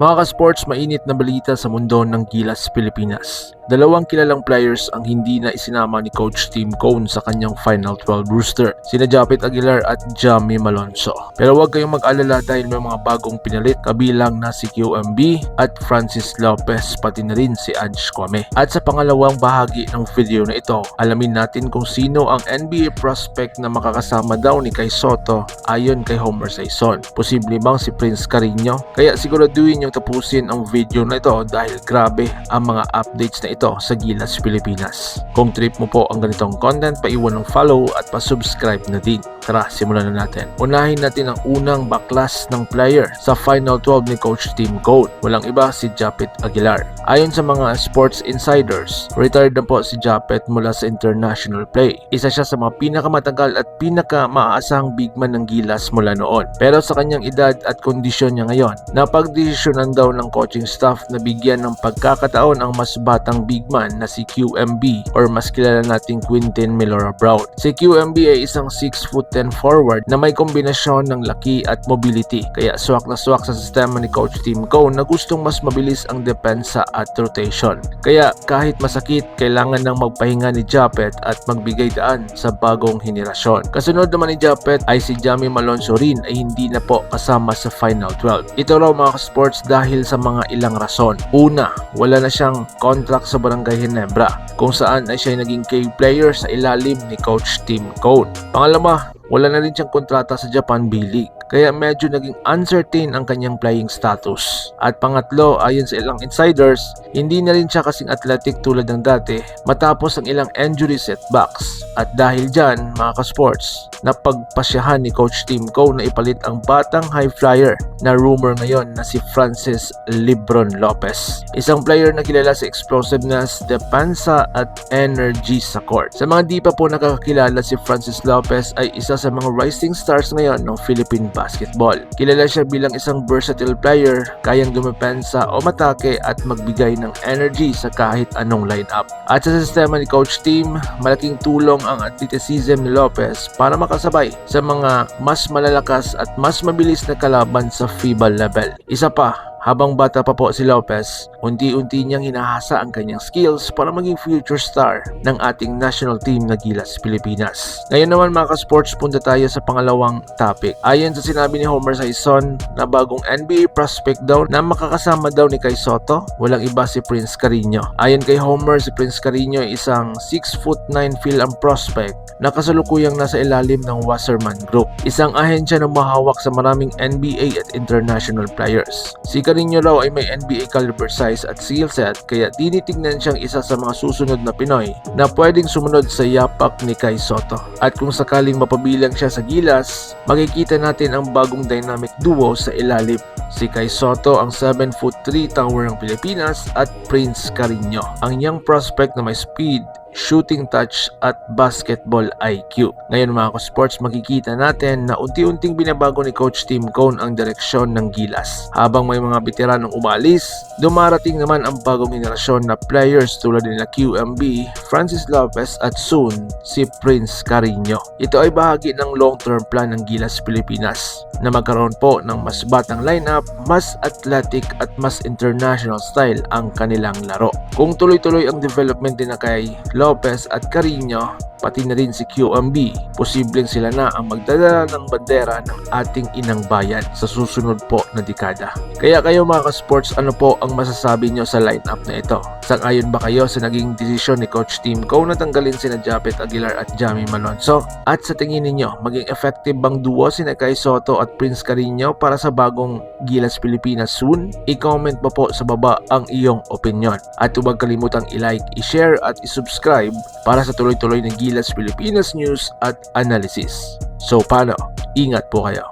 Mga ka-sports, mainit na balita sa mundo ng Gilas, Pilipinas. Dalawang kilalang players ang hindi na isinama ni Coach Tim Cone sa kanyang Final 12 rooster, sina Japet Aguilar at Jamie Malonzo. Pero huwag kayong mag-alala dahil may mga bagong pinalit kabilang na si QMB at Francis Lopez pati na rin si Ange Kwame. At sa pangalawang bahagi ng video na ito, alamin natin kung sino ang NBA prospect na makakasama daw ni Kai Soto ayon kay Homer Saison. Posible bang si Prince Carino? Kaya siguraduhin yung tapusin ang video na ito dahil grabe ang mga updates na ito sa Gilas Pilipinas. Kung trip mo po ang ganitong content, paiwan ng follow at pa-subscribe na din. Tara, simulan na natin. Unahin natin ang unang baklas ng player sa Final 12 ni Coach Tim Cone. Walang iba si Japet Aguilar. Ayon sa mga sports insiders, retired na po si Japet mula sa international play. Isa siya sa mga pinakamatagal at pinaka-maaasahang big man ng Gilas mula noon. Pero sa kanyang edad at kondisyon niya ngayon, napagdesisyonan daw ng coaching staff na bigyan ng pagkakataon ang mas batang big man na si QMB or mas kilala nating Quintin Milora Brown. Si QMB ay isang 6 foot 10 forward na may kombinasyon ng laki at mobility kaya swak na swak sa sistema ni Coach Tim Cone na gustong mas mabilis ang depensa at rotation. Kaya kahit masakit, kailangan nang magpahinga ni Japet at magbigay daan sa bagong henerasyon. Kasunod naman ni Japet ay si Jamie Malonzo rin ay hindi na po kasama sa Final 12. Ito raw mga sports dahil sa mga ilang rason. Una, wala na siyang contract sa Barangay Ginebra kung saan ay siya naging key player sa ilalim ni Coach Tim Cone. Pangalawa, wala na rin siyang kontrata sa Japan B-League kaya medyo naging uncertain ang kanyang playing status. At pangatlo, ayon sa ilang insiders, hindi na rin siya kasing athletic tulad ng dati matapos ang ilang injury setbacks. At dahil dyan, mga ka-sports, napagpasyahan ni Coach Tim Cone na ipalit ang batang high flyer na rumor ngayon na si Francis Libron Lopez. Isang player na kilala sa explosiveness, depensa at energy sa court. Sa mga di pa po nakakakilala si Francis Lopez ay isa sa mga rising stars ngayon ng Philippine basketball. Kilala siya bilang isang versatile player, kayang dumepensa o matake at magbigay ng energy sa kahit anong lineup. At sa sistema ni Coach Team, malaking tulong ang athleticism ni Lopez para makasabay sa mga mas malalakas at mas mabilis na kalaban sa FIBA level. Isa pa, habang bata pa po si Lopez, unti-unti niyang hinahasa ang kanyang skills para maging future star ng ating national team na Gilas Pilipinas. Ngayon naman mga ka-sports, punta tayo sa pangalawang topic. Ayon sa sinabi ni Homer Saison na bagong NBA prospect daw na makakasama daw ni Kai Soto, walang iba si Prince Carino. Ayon kay Homer, si Prince Carino ay isang 6 foot 9 fill-am prospect na kasalukuyang nasa ilalim ng Wasserman Group. Isang ahensya na mahawak sa maraming NBA at international players. Si Carino raw ay may NBA caliber size at skill set kaya tinitingnan siyang isa sa mga susunod na Pinoy na pwedeng sumunod sa yapak ni Kai Soto. At kung sakaling mapabilang siya sa gilas, makikita natin ang bagong dynamic duo sa ilalim. Si Kai Soto ang 7 foot 3 tower ng Pilipinas at Prince Carino, ang young prospect na may speed, shooting touch at basketball IQ. Ngayon mga ka-sports, makikita natin na unti-unting binabago ni Coach Tim Cone ang direksyon ng Gilas. Habang may mga veteranong umalis, dumarating naman ang bagong henerasyon na players tulad nila QMB, Francis Lopez at soon si Prince Carino. Ito ay bahagi ng long-term plan ng Gilas Pilipinas na magkaroon po ng mas batang lineup, mas athletic at mas international style ang kanilang laro. Kung tuloy-tuloy ang development din na kay Lopez at Carino, pati na rin si QMB, posibleng sila na ang magdadala ng bandera ng ating inang bayan sa susunod po na dekada. Kaya kayo mga ka-sports, ano po ang masasabi nyo sa lineup na ito? Sang-ayon ba kayo sa naging desisyon ni Coach Team Ko na tanggalin sina Japet Aguilar at Jamie Malonzo? At sa tingin ninyo, maging effective bang duo sina Kai Soto at Prince Carino para sa bagong Gilas Pilipinas soon? I-comment mo po sa baba ang iyong opinion. At huwag kalimutang i-like, i-share at i-subscribe para sa tuloy-tuloy na Gilas Pilipinas News at Analysis. So paano? Ingat po kayo.